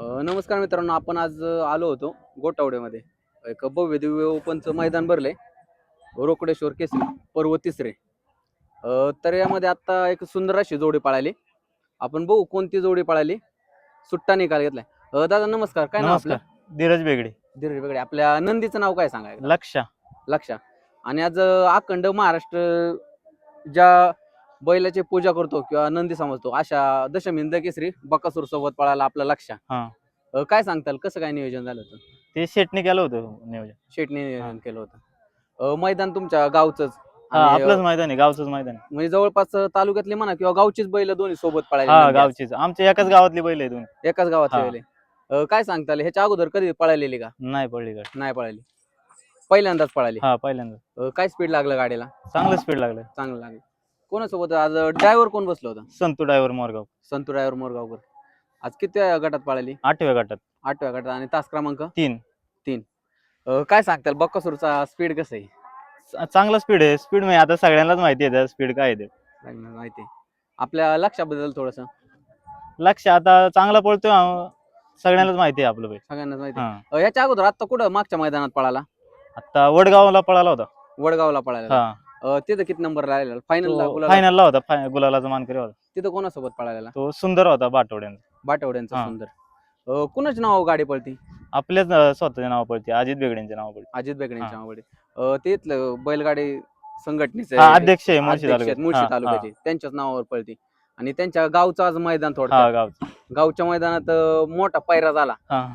नमस्कार मित्रांनो आपण आज आलो होतो गोटावड्यामध्ये एक भव्य दिव्य ओपनचं मैदान भरलंय. रोकडेश्वर केसरी पर्व तिसरे. तर यामध्ये आता एक सुंदर अशी जोडी पळाली. आपण बघू कोणती जोडी पळाली. सुट्टा निकाल घेतलाय. दादा नमस्कार. काय नाव आपलं? नमस्कार. धीरज बेगडे. धीरज बेगडे. आपल्या नंदीचं नाव काय सांगाय लक्ष. लक्षा. आणि आज अखंड महाराष्ट्र ज्या बैलाची पूजा करतो किंवा नंदी समजतो. अशा दशमिंद केसरी बकासूर सोबत पळाला आपला लक्षा. हा. काय सांगताल? कसं काय नियोजन झालं होतं? ते शेटने केलं होतं नियोजन. शेटने हा. नियोजन केलं होतं. अ, मैदान तुमच्या गावचंच. हा आणि, अ, आपलंच मैदान आहे गावचंच मैदान आहे. म्हणजे जवळपास तालुक्यातली म्हणा किंवा गावचीच बैल दोन्ही सोबत पळायला हा गावचीच. आमच्या एकाच गावातली बैल आहे दोन एकाच गावातले हा. बैल. अ, काय सांगताल? ह्याच्या अगोदर कधी पळालेली का? नाही पडली गाडी. नाही पळाली. पहिल्यांदाच पळाली. हा पहिल्यांदा अ, काय स्पीड लागलं गाडीला? चांगलं स्पीड लागलं. चांगलं लागलं. कोणासोबत? आज ड्रायव्हर कोण बसलो होता? संतू ड्रायव्हर मोरगाव. संतू ड्रायव्हर मोरगावकर. आज किती गटात पळाली? आठव्या गटात. आठव्या गटात. आणि तास क्रमांक? तीन. अ, काय सांगताल? बक्कासूरचा स्पीड कसं आहे? चा- चांगला स्पीड आहे. स्पीड म्हणजे आता सगळ्यांनाच माहिती आहे स्पीड काय आहे ते. माहिती आहे. आपल्या लक्षाबद्दल थोडस. लक्ष आता चांगला पळतोय सगळ्यांनाच माहिती आहे आपलं सगळ्यांनाच माहिती आहे. हा. अ, याच्या अगोदर आता कुठं मागच्या मैदानात पळाला? आता वडगावला पळाला होता. वडगावला पळाला हा. अ, तिथं किती नंबर राहिलेला फायनल फायनलला होता फाय- गुलालाचा मानकरी होता. तिथं कोणासोबत पळालेला? तो सुंदर होता बाटवड्यांचा. बाटवड्यांचा हा. सुंदर. अ, कुणाच्या नाव गाडी पळती? आपल्याच अं, स्वतःच्या नाव पडते अजित बेगडेंच्या नाव पडते अजित बेगडेंच्या हा. नावाकडे अ, ते इथलं बैलगाडी संघटनेचे हा अध्यक्ष आहे मुळशी अध्यक्ष आहेत, तालुक्यात. मुळशी हा, तालुक्याचे. त्यांच्याच नावावर पळती. आणि त्यांच्या गावचं आज मैदान हा थोडं गावचं. गावच्या मैदानात अ, मोठा पायरा झाला. हा.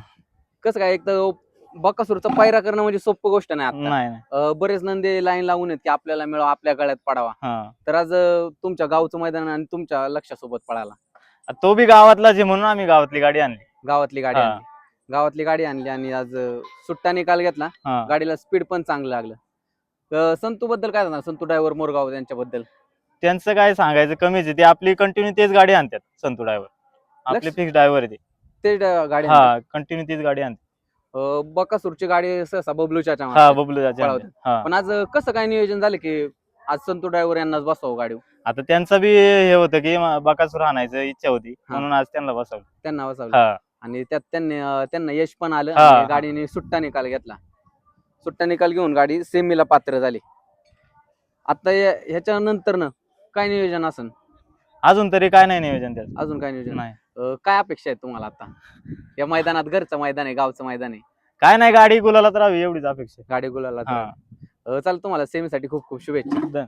कसं काय एक तर बकासूरचा पायरा करणं म्हणजे सोपं गोष्ट नाही आता. नाही नाही. अ, बरेच नंदी लाईन लावून आहेत की आपल्याला मिळावा आपल्या गळ्यात पडावा. हा. तर आज अ, तुमच्या गावचं मैदान आणि तुमच्या लक्षासोबत पळाला. तो बी गावातलाच आहे म्हणून आम्ही गावातली गाडी आणली. गावातली गाडी हा. आणली. गावातली गाडी आणली आणि आज अ, सुट्टा निकाल घेतला. हा. गाडीला स्पीड पण चांगलं लागलं. अ, संतू बद्दल काय सांगणार? संतू ड्रायव्हर मोरगाव त्यांच्याबद्दल. त्यांचं काय सांगायचं कमीच आहे. ते आपली कंटिन्यू तेच गाडी आणतात संतू ड्रायव्हर आपले लक्ष- फिक्स ड्रायव्हर ते. ड- गाडी. हा कंटिन्यू तीच गाडी आणते बकासूरची गाडी सहसा हा. बबलू चाचा पळवतात. हा. पण आज कसं काय नियोजन झालं की आज संतू ड्रायव्हर यांनाच बसवावं गाडी आता त्यांचं बी हे होतं की म- बकासूर आणायचं इच्छा होती. म्हणून आज त्यांना बसवलं. त्यांना बसवलं. हा. आणि त्यात त्यांनी अं, त्यांना यश पण आलं हा, आणि हा. गाडीने सुट्टा निकाल घेतला. सुट्टा निकाल घेऊन गाडी सेमीला पात्र झाली. आता या- ह्याच्या नंतर न काय नियोजन असन? अजून तरी काय नाही नियोजन त्याचं? अजून काय नियोजन? नाही. अं, काय अपेक्षा आहे तुम्हाला आता? या मैदानात घरचं मैदान आहे गावचं मैदान आहे. काय नाही गाडी गुलाला तर राहावी एवढीच अपेक्षा गाडी गुलाला हा. चाल तुम्हाला सेमीसाठी खूप खूप शुभेच्छा.